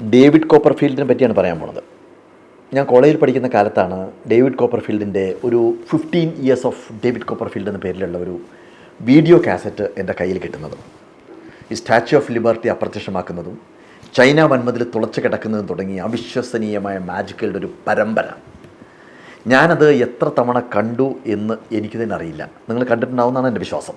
David കോപ്പർഫീൽഡിനെ പറ്റിയാണ് പറയാൻ പോണത്. ഞാൻ കോളേജിൽ പഠിക്കുന്ന കാലത്താണ് ഡേവിഡ് കോപ്പർഫീൽഡിന്റെ ഒരു fifteen years of David Copperfield എന്ന പേരിലുള്ള ഒരു വീഡിയോ കാസറ്റ് എന്റെ കയ്യിൽ കിട്ടുന്നത്. ഈ സ്റ്റാച്യു ഓഫ് ലിബർട്ടി അപ്രത്യക്ഷമാക്കുന്നതും ചൈന വൻമതിൽ തുളച്ചു കിടക്കുന്നതും തുടങ്ങി അവിശ്വസനീയമായ മാജിക്കുകളുടെ ഒരു പരമ്പര. ഞാനത് എത്ര തവണ കണ്ടു എന്ന് എനിക്ക് തന്നെ അറിയില്ല. നിങ്ങൾ കണ്ടിട്ടുണ്ടാവുമെന്നാണ് എന്റെ വിശ്വാസം.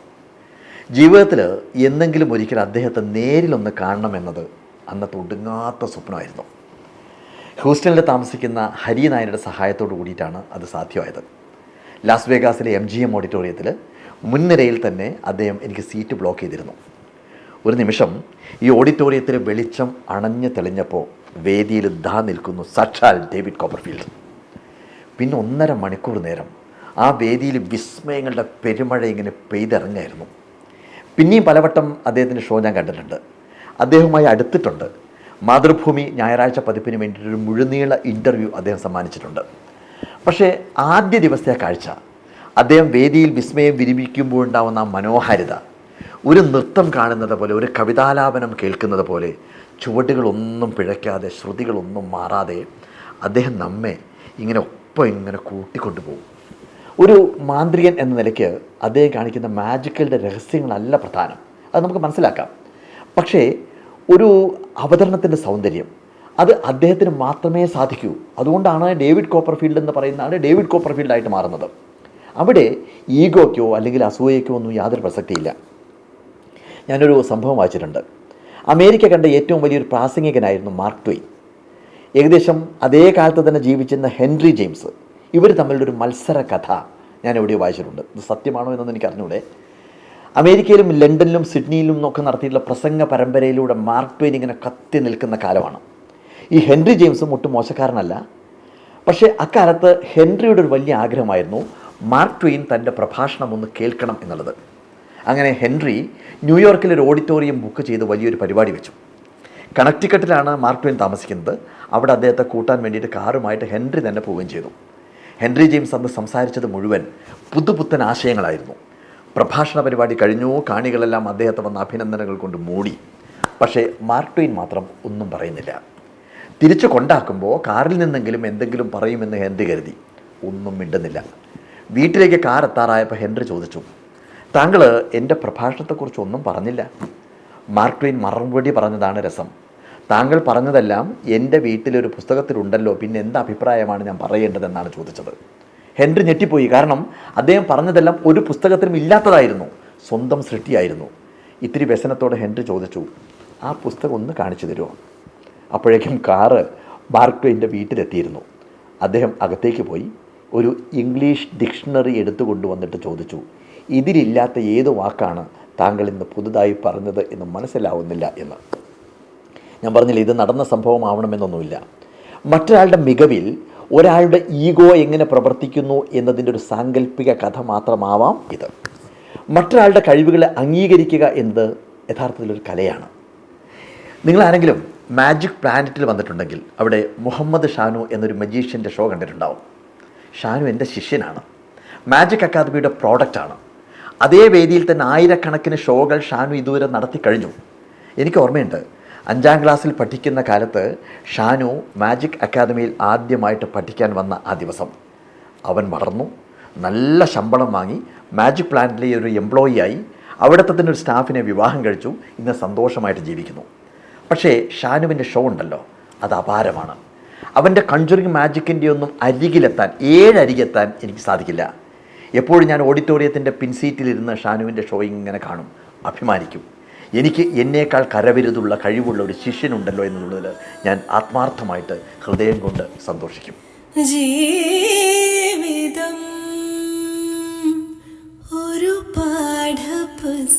ജീവിതത്തിൽ എന്നെങ്കിലും ഒരിക്കൽ അദ്ദേഹത്തെ നേരിലൊന്ന് കാണണമെന്നത് അന്നത്തെ ഒടുങ്ങാത്ത സ്വപ്നമായിരുന്നു. ഹൂസ്റ്റണിൽ താമസിക്കുന്ന ഹരി നായരുടെ സഹായത്തോടു കൂടിയിട്ടാണ് അത് സാധ്യമായത്. ലാസ് വേഗാസിലെ എം ജി എം ഓഡിറ്റോറിയത്തിൽ മുൻനിരയിൽ തന്നെ അദ്ദേഹം എനിക്ക് സീറ്റ് ബ്ലോക്ക് ചെയ്തിരുന്നു. ഒരു നിമിഷം ഈ ഓഡിറ്റോറിയത്തിലെ വെളിച്ചം അണഞ്ഞു തെളിഞ്ഞപ്പോൾ വേദിയിൽ ദാ നിൽക്കുന്നു സാക്ഷാൽ ഡേവിഡ് കോപ്പർഫീൽഡ്. പിന്നെ ഒന്നര മണിക്കൂർ നേരം ആ വേദിയിൽ വിസ്മയങ്ങളുടെ പെരുമഴ ഇങ്ങനെ പെയ്തിറങ്ങായിരുന്നു. പിന്നെയും പലവട്ടം അദ്ദേഹത്തിന്റെ ഷോ ഞാൻ കണ്ടിട്ടുണ്ട്. അദ്ദേഹവുമായി അടുത്തിട്ടുണ്ട്. മാതൃഭൂമി ഞായറാഴ്ച പതിപ്പിന് വേണ്ടിയിട്ട് ഒരു മുഴുനീള ഇന്റർവ്യൂ അദ്ദേഹം സമ്മാനിച്ചിട്ടുണ്ട്. പക്ഷേ ആദ്യ ദിവസത്തെ കാഴ്ച അദ്ദേഹം വേദിയിൽ വിസ്മയം വിരിമിക്കുമ്പോഴുണ്ടാവുന്ന ആ മനോഹാരിത ഒരു നൃത്തം കാണുന്നത് പോലെ ഒരു കവിതാലാപനം കേൾക്കുന്നത് പോലെ ചുവടുകളൊന്നും പിഴയ്ക്കാതെ ശ്രുതികളൊന്നും മാറാതെ അദ്ദേഹം നമ്മെ ഇങ്ങനെ ഒപ്പം ഇങ്ങനെ കൂട്ടിക്കൊണ്ടുപോകും. ഒരു മാന്ത്രികൻ എന്ന നിലയ്ക്ക് അദ്ദേഹം കാണിക്കുന്ന മാജിക്കലിന്റെ രഹസ്യങ്ങളല്ല പ്രധാനം. അത് നമുക്ക് മനസ്സിലാക്കാം. പക്ഷേ ഒരു അവതരണത്തിന്റെ സൗന്ദര്യം. അത് അദ്ദേഹത്തിന് മാത്രമേ സാധിക്കൂ. അതുകൊണ്ടാണ് ഡേവിഡ് കോപ്പർഫീൽഡ് എന്ന് പറയുന്ന ആൾ ഡേവിഡ് കോപ്പർഫീൽഡായിട്ട് മാറുന്നത്. അവിടെ ഈഗോയ്ക്കോ അല്ലെങ്കിൽ അസൂയയ്ക്കോ ഒന്നും യാതൊരു പ്രസക്തിയില്ല. ഞാനൊരു സംഭവം വായിച്ചിട്ടുണ്ട്. അമേരിക്ക കണ്ട ഏറ്റവും വലിയൊരു പ്രാസംഗികനായിരുന്നു മാർക്ക് ട്വെയിൻ. ഏകദേശം അതേ കാലത്ത് തന്നെ ജീവിച്ചിരുന്ന ഹെൻറി ജെയിംസ്. ഇവർ തമ്മിലുള്ള ഒരു മത്സര കഥ ഞാൻ എവിടെയോ വായിച്ചിട്ടുണ്ട്. ഇത് സത്യമാണോ എന്നൊന്നും എനിക്ക് അറിഞ്ഞൂടെ അമേരിക്കയിലും ലണ്ടനിലും സിഡ്നിയിലും ഒക്കെ നടത്തിയിട്ടുള്ള പ്രസംഗ പരമ്പരയിലൂടെ മാർക്ക് ട്വെയിൻ ഇങ്ങനെ കത്തി നിൽക്കുന്ന കാലമാണ്. ഈ ഹെൻറി ജെയിംസും ഒട്ടും മോശക്കാരനല്ല. പക്ഷേ അക്കാലത്ത് ഹെൻറിയുടെ ഒരു വലിയ ആഗ്രഹമായിരുന്നു മാർക്ക് ട്വെയിൻ തന്റെ പ്രഭാഷണം ഒന്ന് കേൾക്കണം എന്നുള്ളത്. അങ്ങനെ ഹെൻറി ന്യൂയോർക്കിൽ ഒരു ഓഡിറ്റോറിയം ബുക്ക് ചെയ്ത് വലിയൊരു പരിപാടി വെച്ചു. കണക്റ്റിക്കട്ടിലാണ് മാർക്ക് ട്വെയിൻ താമസിക്കുന്നത്. അവിടെ അദ്ദേഹത്തെ കൂട്ടാൻ വേണ്ടിയിട്ട് കാറുമായിട്ട് ഹെൻറി തന്നെ പോവുകയും ചെയ്തു. ഹെൻറി ജെയിംസ് അന്ന് സംസാരിച്ചത് മുഴുവൻ പുതുപുത്തൻ ആശയങ്ങളായിരുന്നു. പ്രഭാഷണ പരിപാടി കഴിഞ്ഞു. കാണികളെല്ലാം അദ്ദേഹത്തെ വന്ന അഭിനന്ദനങ്ങൾ കൊണ്ട് മൂടി. പക്ഷേ മാർക്ക് ട്വീൻ മാത്രം ഒന്നും പറയുന്നില്ല. തിരിച്ചു കൊണ്ടാക്കുമ്പോൾ കാറിൽ നിന്നെങ്കിലും എന്തെങ്കിലും പറയുമെന്ന് ഹെൻറി കരുതി. ഒന്നും മിണ്ടുന്നില്ല. വീട്ടിലേക്ക് കാർ എത്താറായപ്പോൾ ഹെൻറി ചോദിച്ചു താങ്കൾ എന്റെ പ്രഭാഷണത്തെക്കുറിച്ച് ഒന്നും പറഞ്ഞില്ല? മാർക്ക് ട്വീൻ മറുപടി പറഞ്ഞതാണ് രസം. താങ്കൾ പറഞ്ഞതെല്ലാം എന്റെ വീട്ടിലൊരു പുസ്തകത്തിലുണ്ടല്ലോ. പിന്നെ എന്ത് അഭിപ്രായമാണ് ഞാൻ പറയേണ്ടതെന്നാണ് ചോദിച്ചത്. ഹെൻറി ഞെട്ടിപ്പോയി. കാരണം അദ്ദേഹം പറഞ്ഞതെല്ലാം ഒരു പുസ്തകത്തിലും ഇല്ലാത്തതായിരുന്നു. സ്വന്തം സൃഷ്ടിയായിരുന്നു. ഇത്തിരി വ്യസനത്തോടെ ഹെൻറി ചോദിച്ചു ആ പുസ്തകം ഒന്ന് കാണിച്ചു തരുമോ അപ്പോഴേക്കും കാറ് മാർക്ക് വീട്ടിലെത്തിയിരുന്നു. അദ്ദേഹം അകത്തേക്ക് പോയി ഒരു ഇംഗ്ലീഷ് ഡിക്ഷണറി എടുത്തു കൊണ്ടുവന്നിട്ട് ചോദിച്ചു ഇതിലില്ലാത്ത ഏത് വാക്കാണ് താങ്കൾ ഇന്ന് പുതുതായി പറഞ്ഞത് എന്ന് മനസ്സിലാവുന്നില്ല എന്ന്? ഞാൻ പറഞ്ഞില്ല ഇത് നടന്ന സംഭവമാവണമെന്നൊന്നുമില്ല. മറ്റൊരാളുടെ മികവിൽ ഒരാളുടെ ഈഗോ എങ്ങനെ പ്രവർത്തിക്കുന്നു എന്നതിന്റെ ഒരു സാങ്കല്പിക കഥ മാത്രമാവാം ഇത്. മറ്റൊരാളുടെ കഴിവുകളെ അംഗീകരിക്കുക എന്നത് യഥാർത്ഥത്തിൽ ഒരു കലയാണ്. നിങ്ങളാരെങ്കിലും മാജിക് പ്ലാനറ്റിൽ വന്നിട്ടുണ്ടെങ്കിൽ അവിടെ മുഹമ്മദ് ഷാനു എന്നൊരു മജീഷ്യന്റെ ഷോ കണ്ടിട്ടുണ്ടാവും. ഷാനു എന്റെ ശിഷ്യനാണ്. മാജിക് അക്കാദമിയുടെ പ്രോഡക്റ്റാണ്. അതേ വേദിയിൽ തന്നെ ആയിരക്കണക്കിന് ഷോകൾ ഷാനു ഇതുവരെ നടത്തി കഴിഞ്ഞു. എനിക്ക് ഓർമ്മയുണ്ട് അഞ്ചാം ക്ലാസ്സിൽ പഠിക്കുന്ന കാലത്ത് ഷാനു മാജിക് അക്കാദമിയിൽ ആദ്യമായിട്ട് പഠിക്കാൻ വന്ന ആ ദിവസം. അവൻ വളർന്നു നല്ല ശമ്പളം വാങ്ങി മാജിക് പ്ലാന്റിലെ ഒരു എംപ്ലോയി ആയി അവിടുത്തെ തന്നെ ഒരു സ്റ്റാഫിനെ വിവാഹം കഴിച്ചു ഇന്ന് സന്തോഷമായിട്ട് ജീവിക്കുന്നു. പക്ഷേ ഷാനുവിന്റെ ഷോ ഉണ്ടല്ലോ അത് അപാരമാണ്. അവന്റെ കൺജുറിങ് മാജിക്കിന്റെ ഒന്നും അരികിലെത്താൻ ഏഴരികെത്താൻ എനിക്ക് സാധിക്കില്ല. എപ്പോഴും ഞാൻ ഓഡിറ്റോറിയത്തിന്റെ പിൻസീറ്റിലിരുന്ന് ഷാനുവിന്റെ ഷോ ഇങ്ങനെ കാണും അഭിമാനിക്കും. എനിക്ക് എന്നേക്കാൾ കരവിരുതുള്ള കഴിവുള്ള ഒരു ശിഷ്യനുണ്ടല്ലോ എന്നുള്ളതിൽ ഞാൻ ആത്മാർത്ഥമായിട്ട് ഹൃദയം കൊണ്ട് സന്തോഷിക്കും. ജീവിതം ഒരു പാഠപുസ്തകം.